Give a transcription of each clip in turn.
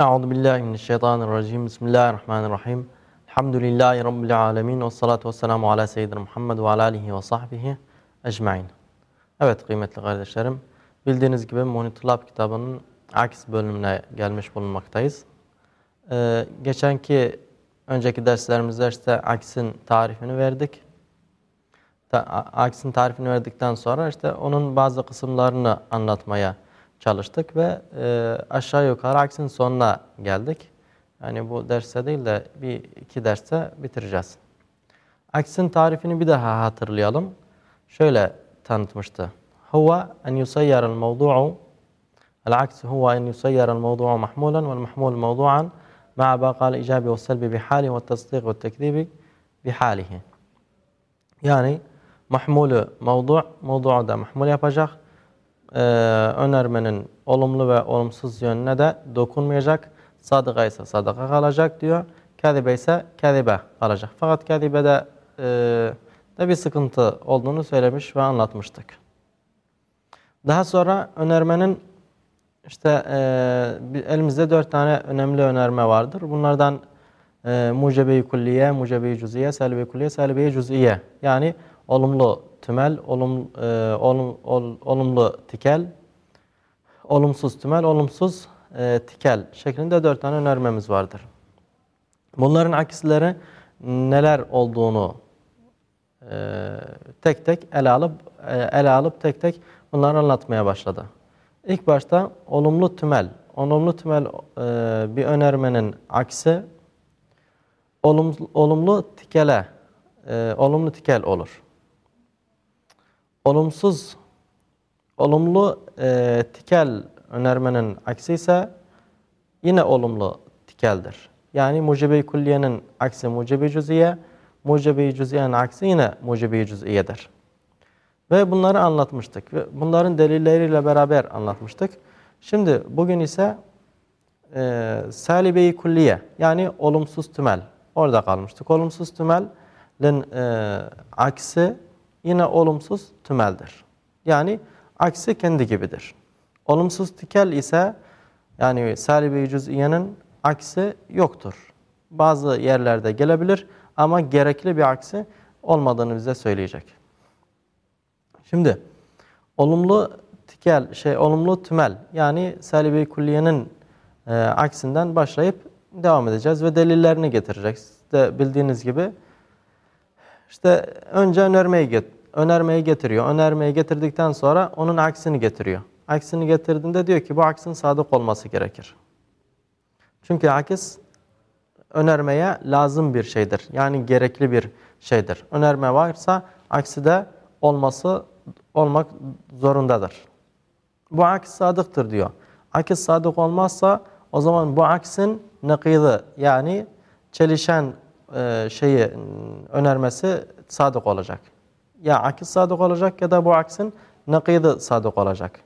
Euzu billahi mineşşeytanirracim. Bismillahirrahmanirrahim. Elhamdülillahi rabbil alamin ve salatu vesselamu ala seyyidina Muhammed ve ala alihi ve sahbihi ecmaîn. Evet kıymetli kardeşlerim, bildiğiniz gibi Monitulab kitabının Aks bölümüne gelmiş bulunmaktayız. Ee, geçenki önceki derslerimizde işte aksin tarifini verdik. Aksin tarifini verdikten sonra işte onun bazı kısımlarını anlatmaya çalıştık ve e, aşağı yukarı aksin sonuna geldik. Yani bu derste değil de bir iki derste bitireceğiz. Aksin tarifini bir daha hatırlayalım. Şöyle tanıtmıştı. Huwa en yusayyar el mevdu'u العكس هو أن يسير الموضوع محمولا والمحمول موضوعا مع باقي الإيجاب والسلب بحاله والتصديق والتكذيب بحاله. Yani mahmulü mevdu, mevdu'u da mahmul yapacak e, önermenin olumlu ve olumsuz yönüne de dokunmayacak. Sadıka ise sadıka kalacak diyor. Kadibe ise kadibe kalacak. Fakat kadibede e, de bir sıkıntı olduğunu söylemiş ve anlatmıştık. Daha sonra önermenin işte e, elimizde dört tane önemli önerme vardır. Bunlardan e, mucebe-i kulliye, mucebe-i cüziye, selbe-i kulliye, selbe-i cüziye. Yani olumlu tümel, olum, e, olum, ol, olumlu tikel, olumsuz tümel, olumsuz e, tikel şeklinde dört tane önermemiz vardır. Bunların akisleri neler olduğunu e, tek tek ele alıp e, ele alıp tek tek bunları anlatmaya başladı. İlk başta olumlu tümel. Olumlu tümel e, bir önermenin aksi olum, olumlu tikele, e, olumlu tikel olur olumsuz, olumlu e, tikel önermenin aksi ise yine olumlu tikeldir. Yani mucibe-i külliyenin aksi mucibe-i cüziye, mucibe-i cüziyenin aksi yine mucibe-i cüziyedir. Ve bunları anlatmıştık. Bunların delilleriyle beraber anlatmıştık. Şimdi bugün ise e, salibe-i külliye yani olumsuz tümel. Orada kalmıştık. Olumsuz tümelin e, aksi yine olumsuz tümeldir. Yani aksi kendi gibidir. Olumsuz tikel ise yani salibi cüz'iyenin aksi yoktur. Bazı yerlerde gelebilir ama gerekli bir aksi olmadığını bize söyleyecek. Şimdi olumlu tikel şey olumlu tümel yani salibi külliyenin e, aksinden başlayıp devam edeceğiz ve delillerini getireceğiz. İşte bildiğiniz gibi işte önce önermeyi önermeyi getiriyor. Önermeyi getirdikten sonra onun aksini getiriyor. Aksini getirdiğinde diyor ki bu aksin sadık olması gerekir. Çünkü akis önermeye lazım bir şeydir. Yani gerekli bir şeydir. Önerme varsa aksi de olması olmak zorundadır. Bu aks sadıktır diyor. Akis sadık olmazsa o zaman bu aksin nakidi yani çelişen e, şeyi önermesi sadık olacak ya akis sadık olacak ya da bu aksin nakidi sadık olacak.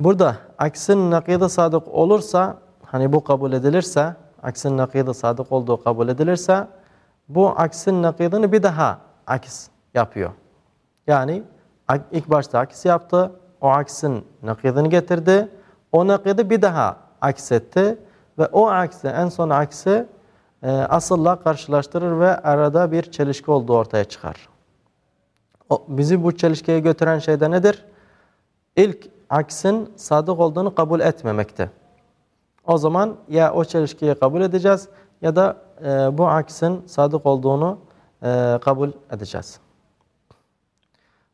Burada aksin nakidi sadık olursa, hani bu kabul edilirse, aksin nakidi sadık olduğu kabul edilirse, bu aksin nakidini bir daha akis yapıyor. Yani ilk başta akis yaptı, o aksin nakidini getirdi, o nakidi bir daha aks etti ve o aksi, en son aksi e, asılla karşılaştırır ve arada bir çelişki olduğu ortaya çıkar bizi bu çelişkiye götüren şey de nedir? İlk aksin sadık olduğunu kabul etmemekte. O zaman ya o çelişkiyi kabul edeceğiz ya da e, bu aksin sadık olduğunu e, kabul edeceğiz.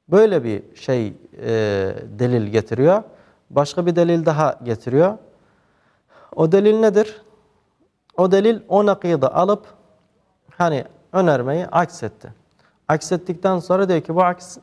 Böyle bir şey e, delil getiriyor. Başka bir delil daha getiriyor. O delil nedir? O delil o nakıyı alıp hani önermeyi aksetti. Aksettikten sonra diyor ki bu aks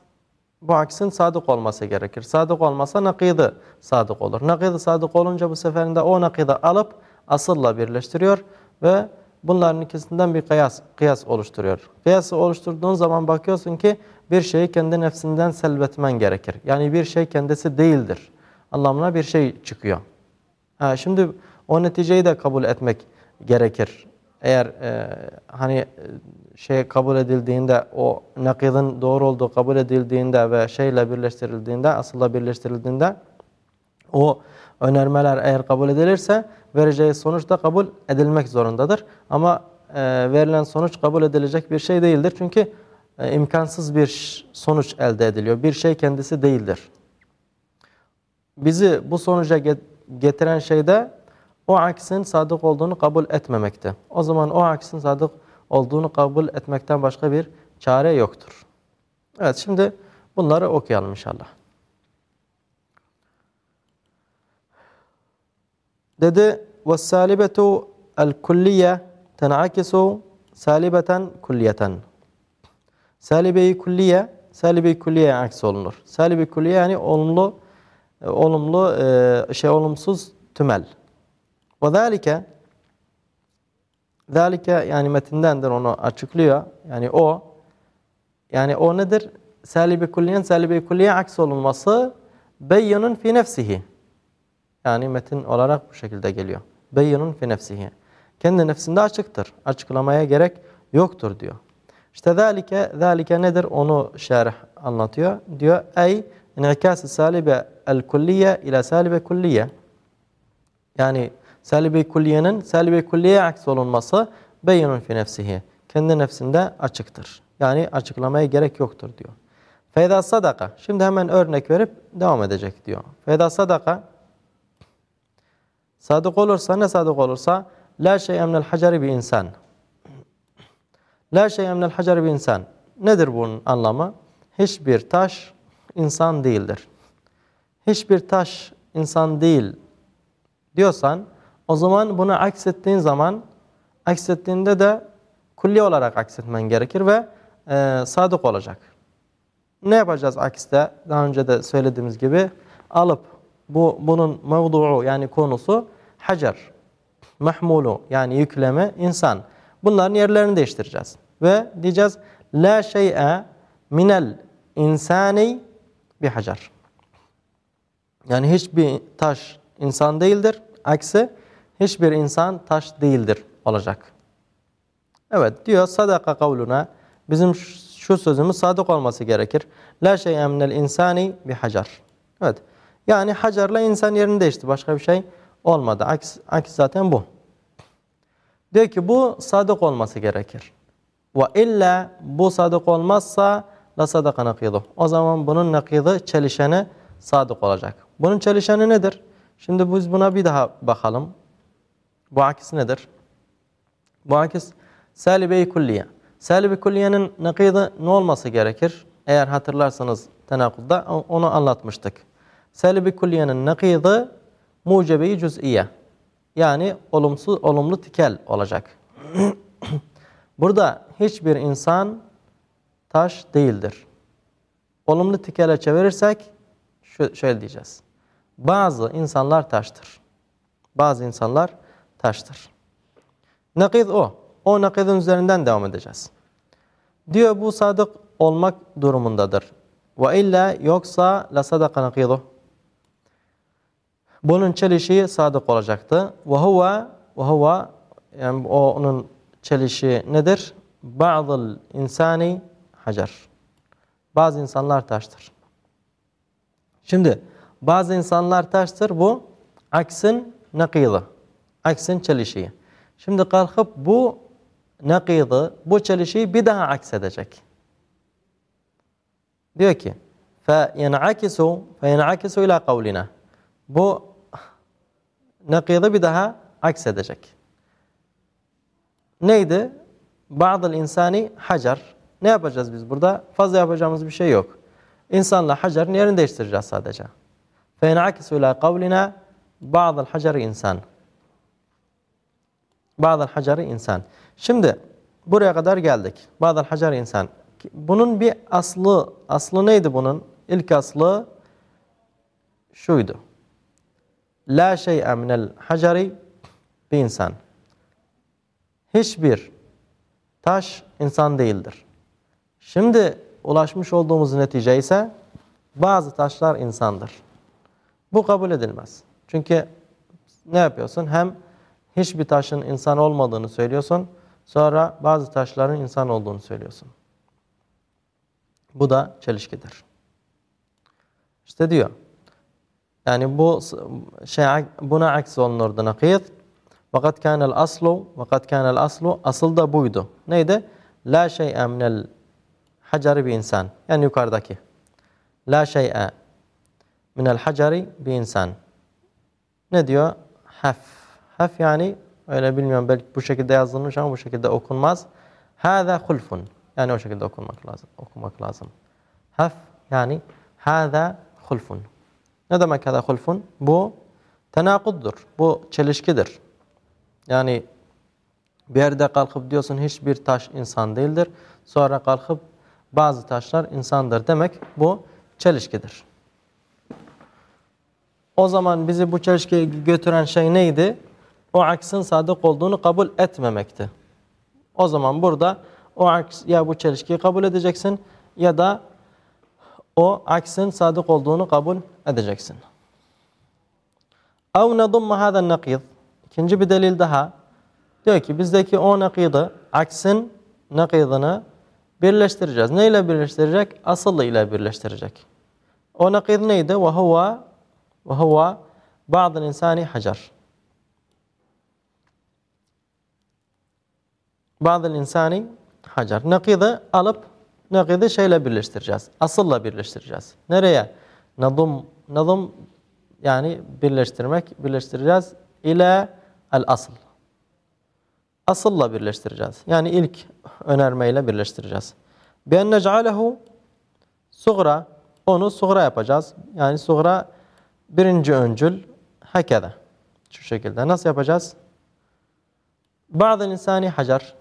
bu aksin sadık olması gerekir. Sadık olmasa nakidi sadık olur. Nakidi sadık olunca bu seferinde o nakidi alıp asılla birleştiriyor ve bunların ikisinden bir kıyas, kıyas oluşturuyor. Kıyası oluşturduğun zaman bakıyorsun ki bir şeyi kendi nefsinden selbetmen gerekir. Yani bir şey kendisi değildir. Anlamına bir şey çıkıyor. Ha, şimdi o neticeyi de kabul etmek gerekir. Eğer e, hani şey kabul edildiğinde, o nakidin doğru olduğu kabul edildiğinde ve şeyle birleştirildiğinde, asılla birleştirildiğinde o önermeler eğer kabul edilirse vereceği sonuç da kabul edilmek zorundadır. Ama e, verilen sonuç kabul edilecek bir şey değildir. Çünkü e, imkansız bir sonuç elde ediliyor. Bir şey kendisi değildir. Bizi bu sonuca getiren şey de o aksin sadık olduğunu kabul etmemekte. O zaman o aksin sadık olduğunu kabul etmekten başka bir çare yoktur. Evet şimdi bunları okuyalım inşallah. Dedi ve salibetu el kulliye tenakisu salibeten kulliyeten. Salibeyi kulliye, salibeyi kulliye aks olunur. Salibeyi kulliye yani olumlu e, olumlu e, şey olumsuz tümel. Ve zalike yani metindendir onu açıklıyor. Yani o yani o nedir? Salibi kulliyen salibi kulliye aks olunması beyyunun fi nefsihi. Yani metin olarak bu şekilde geliyor. Beyyunun fi nefsihi. Kendi nefsinde açıktır. Açıklamaya gerek yoktur diyor. İşte zalike, zalike nedir? Onu şerh anlatıyor. Diyor ey inikâs-ı salibe el kulliye ila salibe kulliye. Yani Selbi kulliyenin selbi kulliye aks olunması beyinun fi nefsihi. Kendi nefsinde açıktır. Yani açıklamaya gerek yoktur diyor. Feyda sadaka. Şimdi hemen örnek verip devam edecek diyor. Feyda sadaka. Sadık olursa ne sadık olursa la şey emnel hacari bir insan. La şey emnel hacari bir insan. Nedir bunun anlamı? Hiçbir taş insan değildir. Hiçbir taş insan değil diyorsan o zaman bunu aksettiğin zaman aksettiğinde de kulli olarak aksetmen gerekir ve e, sadık olacak. Ne yapacağız akiste? Daha önce de söylediğimiz gibi alıp bu bunun mevduu yani konusu hacer, mahmulu yani yükleme insan. Bunların yerlerini değiştireceğiz. Ve diyeceğiz la şey'e minel insani bir hacer. Yani hiçbir taş insan değildir. Aksi hiçbir insan taş değildir olacak. Evet diyor sadaka kavluna bizim şu sözümüz sadık olması gerekir. La şey emnel insani bir hacar. Evet. Yani hacarla insan yerini değişti. Başka bir şey olmadı. Aks, aks zaten bu. Diyor ki bu sadık olması gerekir. Ve illa bu sadık olmazsa la sadaka nakidu. O zaman bunun nakidı çelişeni sadık olacak. Bunun çelişeni nedir? Şimdi biz buna bir daha bakalım. Bu akis nedir? Bu akis salibe-i kulliye. Salibe-i kulliyenin nakıdı ne olması gerekir? Eğer hatırlarsanız tenakuzda onu anlatmıştık. Salibe-i kulliyenin nakıdı mucebe-i cüz'iye. Yani olumsuz, olumlu tikel olacak. Burada hiçbir insan taş değildir. Olumlu tikele çevirirsek şöyle diyeceğiz. Bazı insanlar taştır. Bazı insanlar taştır. Nakid o. O nakidin üzerinden devam edeceğiz. Diyor bu sadık olmak durumundadır. Ve illa yoksa la sadaka nakidu. Bunun çelişiği sadık olacaktı. Ve huve ve huve yani o onun çelişiği nedir? Bazı insani hacer. Bazı insanlar taştır. Şimdi bazı insanlar taştır bu aksin nakidı aksin çelişiği. Şimdi kalkıp bu nakidı, bu çelişiği bir daha aksedecek. Diyor ki فَيَنْعَكِسُ فَيَنْعَكِسُ ila قَوْلِنَا Bu nakidı bir daha aksedecek. Neydi? Bazı insani hacer. Ne yapacağız biz burada? Fazla yapacağımız bir şey yok. İnsanla hacerin yerini değiştireceğiz sadece. فَيَنْعَكِسُ ila قَوْلِنَا بَعْضَ الْحَجَرِ insan. Bazı hacarı insan. Şimdi buraya kadar geldik. Bazı hacarı insan. Bunun bir aslı, aslı neydi bunun? İlk aslı şuydu. La şey'e minel hacari bir insan. Hiçbir taş insan değildir. Şimdi ulaşmış olduğumuz netice ise bazı taşlar insandır. Bu kabul edilmez. Çünkü ne yapıyorsun? Hem hiçbir taşın insan olmadığını söylüyorsun. Sonra bazı taşların insan olduğunu söylüyorsun. Bu da çelişkidir. İşte diyor. Yani bu şey buna aks olunurdu nakid. Fakat kânel aslu fakat kânel aslu asıl da buydu. Neydi? La şey'e minel hacari bir insan. Yani yukarıdaki. La şey'e minel hacari bir insan. Ne diyor? Hef. Hef yani öyle bilmiyorum belki bu şekilde yazılmış ama bu şekilde okunmaz. Hâzâ hulfun. Yani o şekilde okunmak lazım. Okumak lazım. Hef yani hâzâ hulfun. Ne demek hâzâ hulfun? Bu tenakuddur. Bu çelişkidir. Yani bir yerde kalkıp diyorsun hiçbir taş insan değildir. Sonra kalkıp bazı taşlar insandır demek bu çelişkidir. O zaman bizi bu çelişkiye götüren şey neydi? O aksın sadık olduğunu kabul etmemekti. O zaman burada o aks ya bu çelişkiyi kabul edeceksin ya da o aksın sadık olduğunu kabul edeceksin. اَوْ نَضُمَّ هَذَا النَّقِيض İkinci bir delil daha. Diyor ki bizdeki o nakıdı, aksin nakidını birleştireceğiz. Ne ile birleştirecek? Asıl ile birleştirecek. O nakid neydi? وَهُوَ وَهُوَ بَعْضِ الْاِنْسَانِ hacar. Bazı insani hacar. Nakıdı alıp nakıdı şeyle birleştireceğiz. Asılla birleştireceğiz. Nereye? Nadım, nadım yani birleştirmek, birleştireceğiz. ile el asıl. Asılla birleştireceğiz. Yani ilk önermeyle birleştireceğiz. Bi en nec'alehu sugra onu sugra yapacağız. Yani sugra birinci öncül hakeda. Şu şekilde. Nasıl yapacağız? Bazı insani hacar.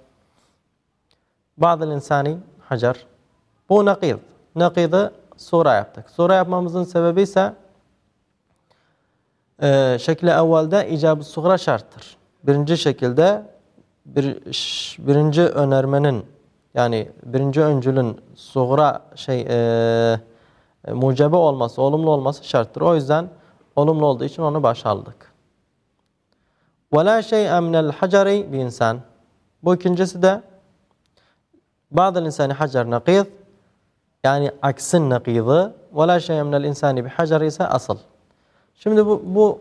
Bazı insani hacar. Bu nakid. Nakidi sura yaptık. Sura yapmamızın sebebi ise e, şekli evvelde icab-ı sugra şarttır. Birinci şekilde bir, birinci önermenin yani birinci öncülün sugra şey e, e, mucebe olması, olumlu olması şarttır. O yüzden olumlu olduğu için onu başa aldık. وَلَا شَيْءَ مِنَ الْحَجَرِ bir insan. Bu ikincisi de bazı insani hacer nakid yani aksin nakidı وَلَا شَيْءَ مِنَ الْاِنْسَانِ بِحَجَرِ ise asıl. Şimdi bu, bu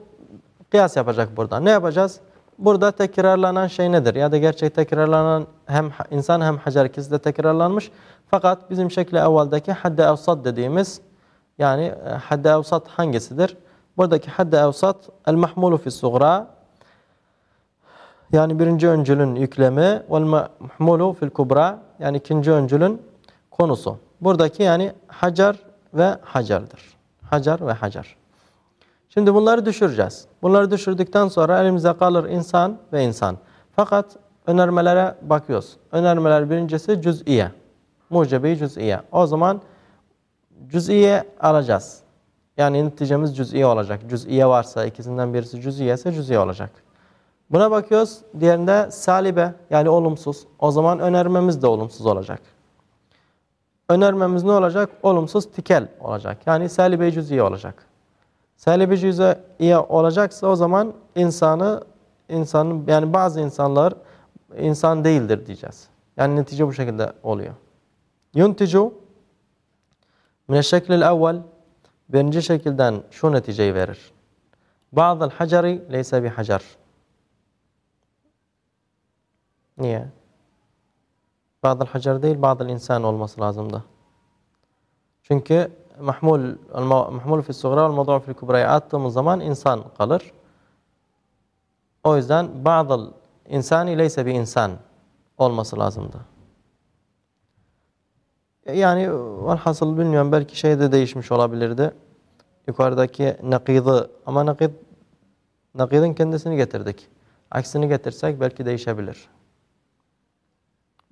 kıyas yapacak burada. Ne yapacağız? Burada tekrarlanan şey nedir? Ya da gerçek tekrarlanan hem insan hem hacer ikisi de tekrarlanmış. Fakat bizim şekli evveldeki hadde evsat dediğimiz yani e, hadde evsat hangisidir? Buradaki hadde evsat el mahmulu fi sugra yani birinci öncülün yüklemi vel mahmulu fil yani ikinci öncülün konusu. Buradaki yani hacer ve hacerdir. Hacer ve hacer. Şimdi bunları düşüreceğiz. Bunları düşürdükten sonra elimize kalır insan ve insan. Fakat önermelere bakıyoruz. Önermeler birincisi cüz'iye. Mucebi cüz'iye. O zaman cüz'iye alacağız. Yani neticemiz cüz'iye olacak. Cüz'iye varsa ikisinden birisi cüz'iye ise cüz'iye olacak. Buna bakıyoruz. Diğerinde salibe yani olumsuz. O zaman önermemiz de olumsuz olacak. Önermemiz ne olacak? Olumsuz tikel olacak. Yani salibe cüz'iye olacak. Salibi cüz'iye olacaksa o zaman insanı insanın yani bazı insanlar insan değildir diyeceğiz. Yani netice bu şekilde oluyor. Yunticu mineşşeklil evvel birinci şekilden şu neticeyi verir. Bazı hacari leyse bir hacar. Niye? Bazı hacar değil, bazı insan olması lazımdı. Çünkü mahmul mahmul fi sugra ve mevdu fi kubra'ya attığımız zaman insan kalır. O yüzden bazı insani leyse bir insan olması lazımdı. Yani hasıl bilmiyorum belki şey de değişmiş olabilirdi. Yukarıdaki nakidı ama nakid nakidin kendisini getirdik. Aksini getirsek belki değişebilir.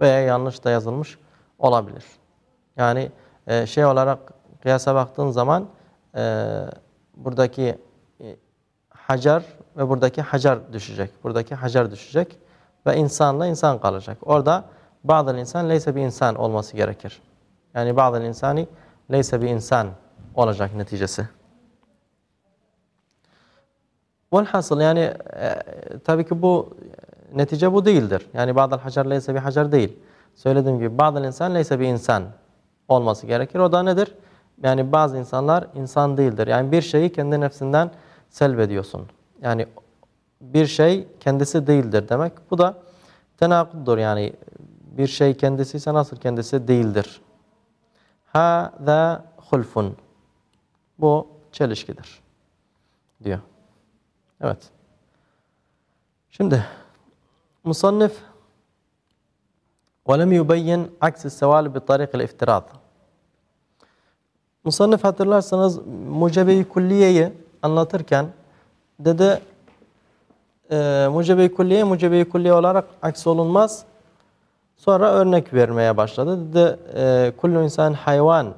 Veya yanlış da yazılmış olabilir. Yani e, şey olarak kıyasa baktığın zaman e, buradaki e, hacar ve buradaki hacar düşecek. Buradaki hacar düşecek ve insanla insan kalacak. Orada bazı insan leyse bir insan olması gerekir. Yani bazı insani leyse bir insan olacak neticesi. Velhasıl yani e, tabii ki bu netice bu değildir. Yani bazı hacar leyse bir hacar değil. Söylediğim gibi bazı insan leyse bir insan olması gerekir. O da nedir? Yani bazı insanlar insan değildir. Yani bir şeyi kendi nefsinden selbediyorsun. Yani bir şey kendisi değildir demek. Bu da tenakuddur. Yani bir şey kendisi ise nasıl kendisi değildir. Ha da hulfun. Bu çelişkidir. Diyor. Evet. Şimdi musannif وَلَمْ يُبَيِّنْ عَكْسِ السَّوَالِ بِطَرِيقِ الْاِفْتِرَاضِ Musannif hatırlarsanız mucebe-i külliyeyi anlatırken dedi e, mucebe-i külliye mucebe-i külliye olarak aks olunmaz. Sonra örnek vermeye başladı. Dedi e, kullu insan hayvan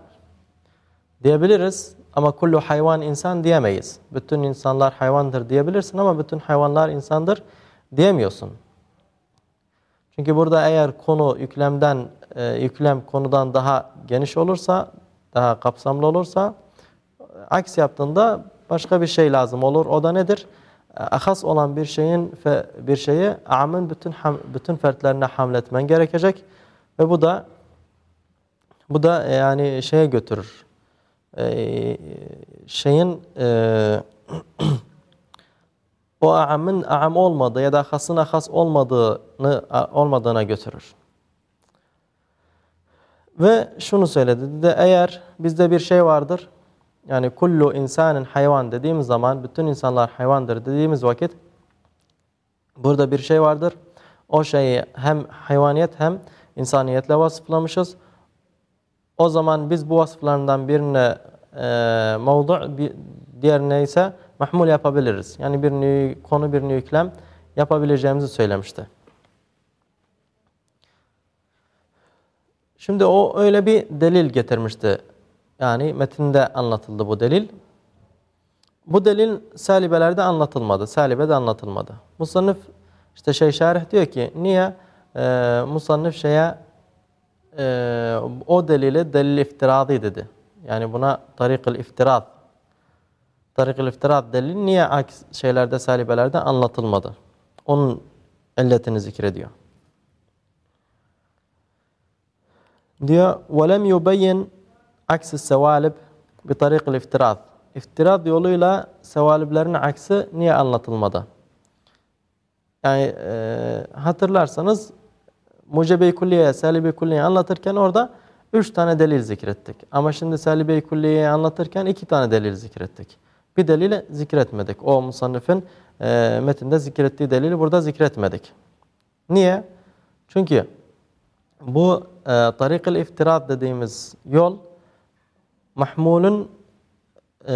diyebiliriz ama kullu hayvan insan diyemeyiz. Bütün insanlar hayvandır diyebilirsin ama bütün hayvanlar insandır diyemiyorsun. Çünkü burada eğer konu yüklemden e, yüklem konudan daha geniş olursa, daha kapsamlı olursa aks yaptığında başka bir şey lazım olur. O da nedir? Ahas olan bir şeyin bir şeyi amın bütün bütün fertlerine hamletmen gerekecek ve bu da bu da yani şeye götürür. Ee, şeyin e, o amın am olmadığı ya da hasına has olmadığını olmadığına götürür. Ve şunu söyledi. Dedi, eğer bizde bir şey vardır. Yani kullu insanın hayvan dediğimiz zaman bütün insanlar hayvandır dediğimiz vakit burada bir şey vardır. O şeyi hem hayvaniyet hem insaniyetle vasıflamışız. O zaman biz bu vasıflarından birine e, mevdu, bir, diğerine ise mahmul yapabiliriz. Yani bir konu bir yüklem yapabileceğimizi söylemişti. Şimdi o öyle bir delil getirmişti. Yani metinde anlatıldı bu delil. Bu delil salibelerde anlatılmadı. Salibede anlatılmadı. Musannif işte şey şarih diyor ki niye e, musannif şeye e, o delili delil iftiradı dedi. Yani buna tarikul iftirat tarikul iftirat delili niye aks şeylerde salibelerde anlatılmadı? Onun illetini zikrediyor. Diyor وَلَمْ يُبَيِّنْ عَكْسِ السَّوَالِبِ بِطَرِيقِ الْاِفْتِرَاض İftirat yoluyla sevaliblerin aksi niye anlatılmadı? Yani e, hatırlarsanız Mucebe-i Kulliye, Salibe-i Kulliye anlatırken orada üç tane delil zikrettik. Ama şimdi Salibe-i Kulliye'yi anlatırken iki tane delil zikrettik. Bir delili zikretmedik. O musannifin e, metinde zikrettiği delili burada zikretmedik. Niye? Çünkü bu e, tarikil iftirat dediğimiz yol mahmulun e,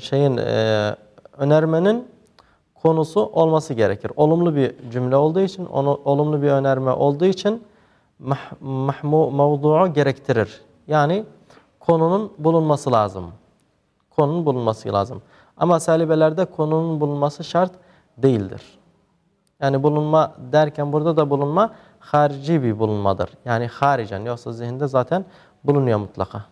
şeyin e, önermenin konusu olması gerekir. Olumlu bir cümle olduğu için, onu, olumlu bir önerme olduğu için mah, mahmu, mevdu'u gerektirir. Yani konunun bulunması lazım Konunun bulunması lazım. Ama salibelerde konunun bulunması şart değildir. Yani bulunma derken burada da bulunma harici bir bulunmadır. Yani haricen yoksa zihinde zaten bulunuyor mutlaka.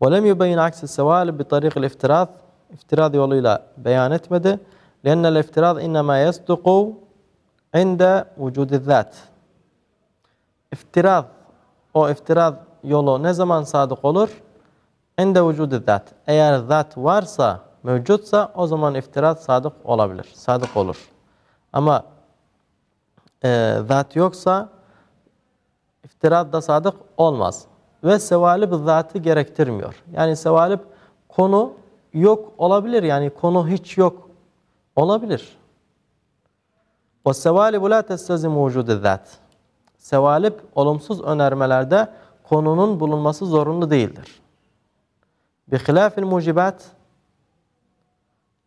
وَلَمْ يُبَيِّنْ عَكْسِ السَّوَالِ بِطَرِيقِ الْاِفْتِرَاضِ İftirad yoluyla beyan etmedi. لأن الافتراض إنما يصدق عند وجود الذات. İftirad, o iftirad yolu ne zaman sadık olur? İnde vücudu zat. Eğer zat varsa, mevcutsa o zaman iftirad sadık olabilir, sadık olur. Ama e, zat yoksa iftirad da sadık olmaz. Ve sevalib zatı gerektirmiyor. Yani sevalib konu yok olabilir. Yani konu hiç yok olabilir. O sevalibu la testezim vücudu zat. Sevalib olumsuz önermelerde konunun bulunması zorunlu değildir. Bihilafil mucibat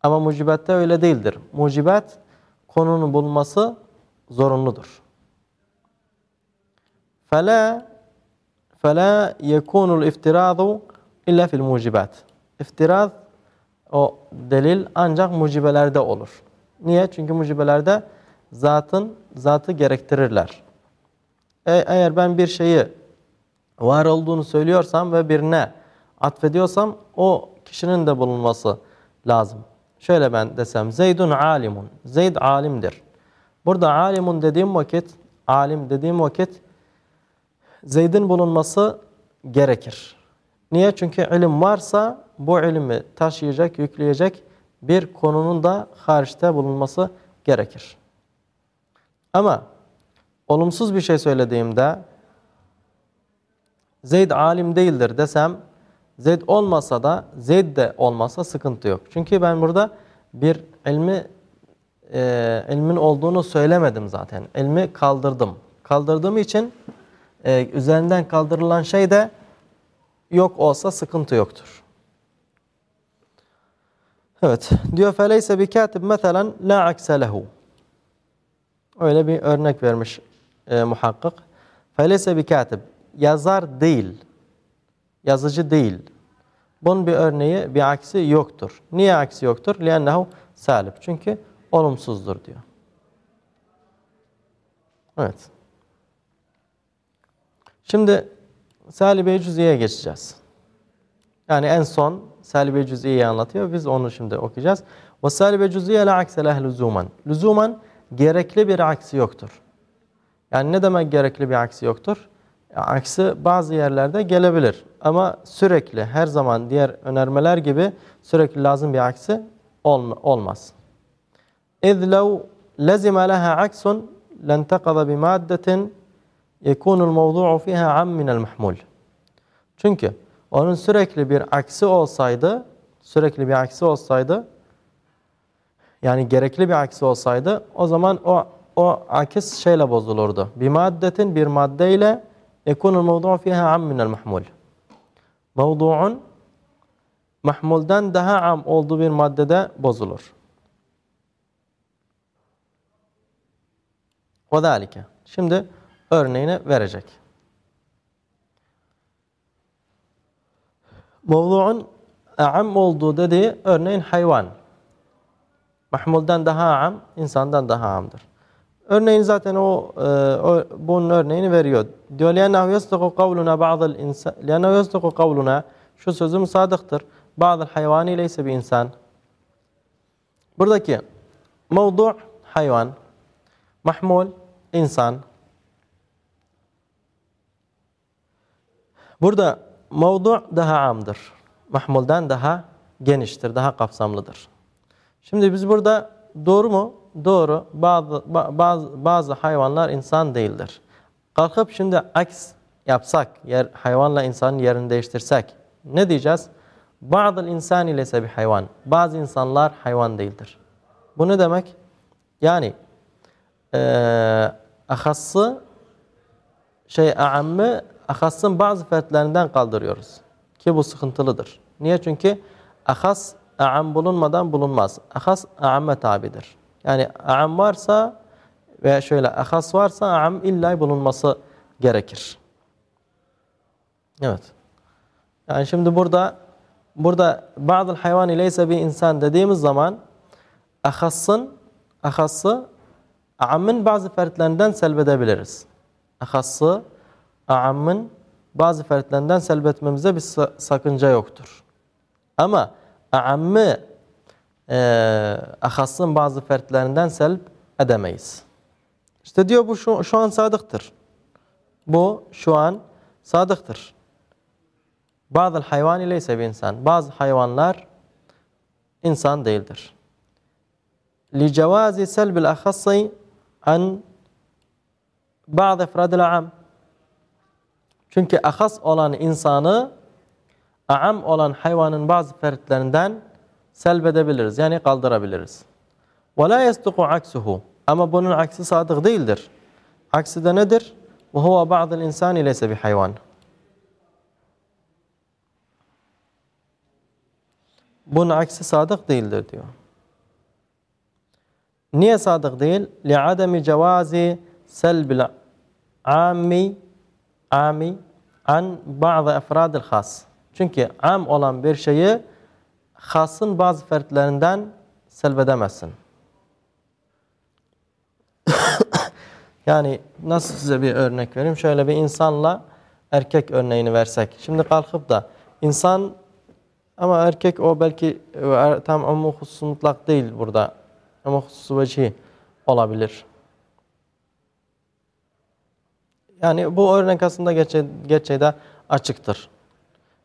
ama mucibatte öyle değildir. Mucibat konunun bulması zorunludur. Fela fela yekunul iftiradu illa fil mucibat. İftirad o delil ancak mucibelerde olur. Niye? Çünkü mucibelerde zatın zatı gerektirirler. E, eğer ben bir şeyi var olduğunu söylüyorsam ve birine atfediyorsam o kişinin de bulunması lazım. Şöyle ben desem Zeydun alimun. Zeyd alimdir. Burada alimun dediğim vakit, alim dediğim vakit Zeyd'in bulunması gerekir. Niye? Çünkü ilim varsa bu ilmi taşıyacak, yükleyecek bir konunun da hariçte bulunması gerekir. Ama olumsuz bir şey söylediğimde Zeyd alim değildir desem Zeyd olmasa da Zeyd de olmasa sıkıntı yok. Çünkü ben burada bir ilmi e, ilmin olduğunu söylemedim zaten. İlmi kaldırdım. Kaldırdığım için e, üzerinden kaldırılan şey de yok olsa sıkıntı yoktur. Evet. Diyor feleyse bi katib mesela la akse lehu. Öyle bir örnek vermiş e, muhakkak. Feleyse bi katib. Yazar değil Yazıcı değil. Bunun bir örneği, bir aksi yoktur. Niye aksi yoktur? لِأَنَّهُ salib. Çünkü olumsuzdur diyor. Evet. Şimdi Salibe-i Cüziye'ye geçeceğiz. Yani en son Salibe-i Cüziye'yi anlatıyor. Biz onu şimdi okuyacağız. وَسَالِبَ cüziye لَا عَكْسَ لَهْ لُزُومًا Lüzuman gerekli bir aksi yoktur. Yani ne demek gerekli bir aksi yoktur? Aksi bazı yerlerde gelebilir. Ama sürekli her zaman diğer önermeler gibi sürekli lazım bir aksi olmaz. اِذْ لَوْ لَزِمَ لَهَا عَكْسٌ لَنْتَقَضَ بِمَادَّةٍ يَكُونُ الْمَوْضُعُ فِيهَا عَمْ مِنَ الْمَحْمُولِ Çünkü onun sürekli bir aksi olsaydı, sürekli bir aksi olsaydı, yani gerekli bir aksi olsaydı, o zaman o o akis şeyle bozulurdu. Bir maddetin bir maddeyle yekunul mevdu'u fiha am minel mahmul. Mevdu'un mahmulden daha am olduğu bir maddede bozulur. O zalike. Şimdi örneğini verecek. Mevdu'un am olduğu dediği örneğin hayvan. Mahmulden daha am, insandan daha amdır. Örneğin zaten o, e, o bunun örneğini veriyor. Diyor لِيَنَّهُ يَسْتَقُ قَوْلُنَا بَعْضَ الْاِنْسَانِ لِيَنَّهُ يَسْتَقُ قَوْلُنَا Şu sözüm sadıktır. Bazı hayvani leyse bir insan. Buradaki mevdu hayvan, mahmul insan. Burada mevdu daha amdır. Mahmulden daha geniştir, daha kapsamlıdır. Şimdi biz burada doğru mu? Doğru. Bazı, bazı, bazı hayvanlar insan değildir. Kalkıp şimdi aks yapsak, yer, hayvanla insanın yerini değiştirsek ne diyeceğiz? Bazı insan ile bir hayvan. Bazı insanlar hayvan değildir. Bu ne demek? Yani e, ahassı şey ammı ahassın bazı fertlerinden kaldırıyoruz. Ki bu sıkıntılıdır. Niye? Çünkü ahas a'am bulunmadan bulunmaz. Ahas a'amme tabidir. Yani a'am varsa veya şöyle ahas varsa a'am illa bulunması gerekir. Evet. Yani şimdi burada burada bazı hayvan ileyse bir insan dediğimiz zaman ahassın ahassı a'amın bazı fertlerinden selbedebiliriz. Ahassı a'amın bazı fertlerinden selbetmemize bir sakınca yoktur. Ama a'ammı e, ahassın bazı fertlerinden selb edemeyiz. İşte diyor bu şu, şu an sadıktır. Bu şu an sadıktır. Bazı hayvan ileyse bir insan. Bazı hayvanlar insan değildir. لِجَوَازِ سَلْبِ الْأَخَصِّ an bazı efradil am. Çünkü ahas olan insanı am olan hayvanın bazı fertlerinden selbedebiliriz. Yani kaldırabiliriz. وَلَا يَسْتُقُ عَكْسُهُ Ama bunun aksi sadık değildir. Aksi de nedir? وَهُوَ بَعْضِ الْاِنْسَانِ لَيْسَ بِحَيْوَانٍ Bunun aksi sadık değildir diyor. Niye sadık değil? لِعَدَمِ جَوَازِ سَلْبِ الْعَامِ ami an bazı efradil has. Çünkü am olan bir şeyi hasın bazı fertlerinden selbedemezsin. yani nasıl size bir örnek vereyim? Şöyle bir insanla erkek örneğini versek. Şimdi kalkıp da insan ama erkek o belki tam umum husus mutlak değil burada. Ama husus vecihi olabilir. Yani bu örnek aslında gerçe, gerçeği açıktır.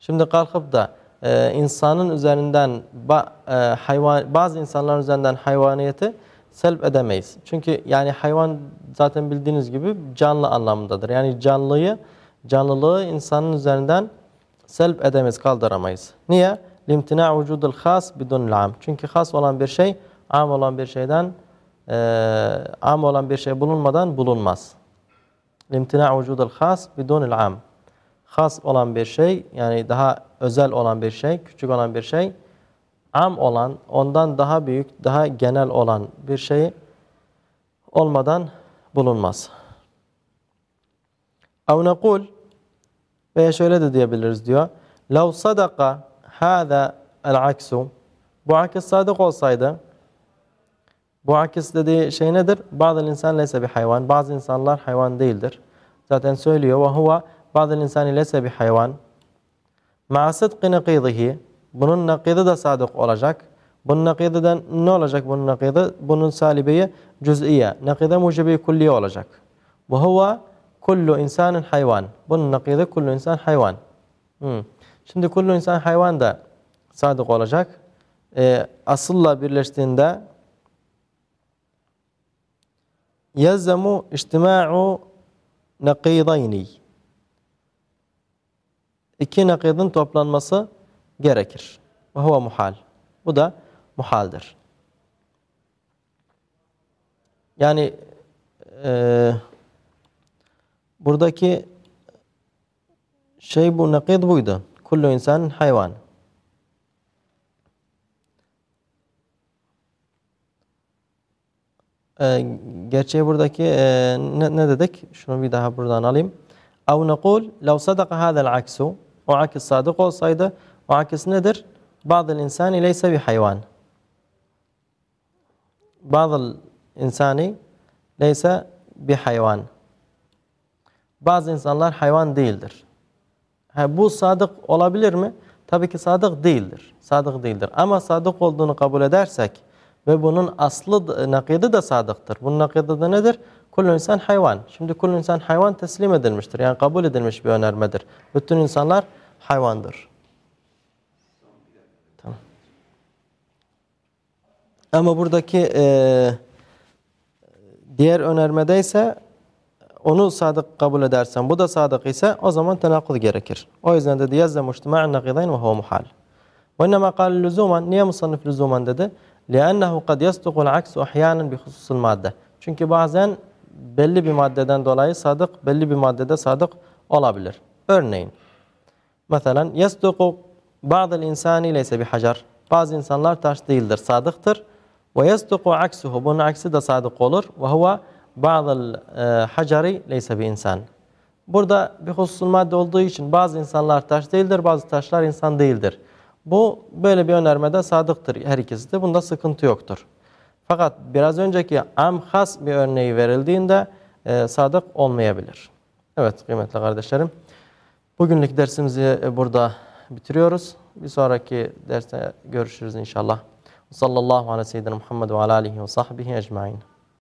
Şimdi kalkıp da e, insanın üzerinden ba, e, hayvan bazı insanların üzerinden hayvaniyeti selp edemeyiz. Çünkü yani hayvan zaten bildiğiniz gibi canlı anlamındadır. Yani canlıyı canlılığı insanın üzerinden selp edemeyiz, kaldıramayız. Niye? Limtina vücudul has bidun am. Çünkü has olan bir şey am olan bir şeyden e, am olan bir şey bulunmadan bulunmaz. Limtina vücudul has bidun am. Has olan bir şey yani daha özel olan bir şey, küçük olan bir şey am olan, ondan daha büyük, daha genel olan bir şey olmadan bulunmaz. Ev nekul veya şöyle de diyebiliriz diyor. Lav sadaka hâzâ el-aksu Bu akis sadık olsaydı bu akis dediği şey nedir? Bazı insan lese bir hayvan. Bazı insanlar hayvan değildir. Zaten söylüyor. Ve huve bazı insan lese bir hayvan. Ma'a sıdkı bunun nakidi de sadık olacak. Bunun nakididen ne olacak bunun nakidi? Bunun salibeyi cüz'iye. Nakide mucibi kulliye olacak. Bu huve kullu insanın hayvan. Bunun nakidi kullu insan hayvan. Hmm. Şimdi kullu insan hayvan da sadık olacak. Ee, asılla birleştiğinde yelzemu içtima'u nakidayni. İki nakidin toplanması gerekir. Ve huve muhal. Bu da muhaldir. Yani e, buradaki şey bu nakid buydu. Kullu insan hayvan. E, gerçeği buradaki e, ne, ne dedik? Şunu bir daha buradan alayım. Ev nekul lev sadaka hadel aksu o akis sadık olsaydı o akis nedir? Bazı insani leyse bir hayvan. Bazı insani leyse bir hayvan. Bazı insanlar hayvan değildir. Ha, bu sadık olabilir mi? Tabii ki sadık değildir. Sadık değildir. Ama sadık olduğunu kabul edersek ve bunun aslı nakidi de sadıktır. Bunun nakidi de nedir? Kullu insan hayvan. Şimdi kullu insan hayvan teslim edilmiştir. Yani kabul edilmiş bir önermedir. Bütün insanlar hayvandır. Tamam. Ama buradaki e, diğer önermede ise onu sadık kabul edersen, bu da sadık ise o zaman tenakud gerekir. O yüzden dedi yazze mujtima'in nakidayn ve huve muhal. Ve innema kâle lüzuman, niye musannif lüzuman dedi? لِأَنَّهُ قَدْ يَسْتُقُ الْعَكْسُ اَحْيَانًا بِخُصُصُ madde. Çünkü bazen belli bir maddeden dolayı sadık, belli bir maddede sadık olabilir. Örneğin, mesela yasduku bazı insani ileyse bir hacar. Bazı insanlar taş değildir, sadıktır. Ve yasduku aksuhu, bunun aksi de sadık olur. Ve huve bazı e, hacari leyse bir insan. Burada bir hususul madde olduğu için bazı insanlar taş değildir, bazı taşlar insan değildir. Bu böyle bir önermede sadıktır her ikisi de. Bunda sıkıntı yoktur. Fakat biraz önceki am has bir örneği verildiğinde e, sadık olmayabilir. Evet kıymetli kardeşlerim. Bugünlük dersimizi e, burada bitiriyoruz. Bir sonraki derste görüşürüz inşallah. Sallallahu aleyhi ve sellem Muhammed ve aleyhi ve sahbihi ecmain.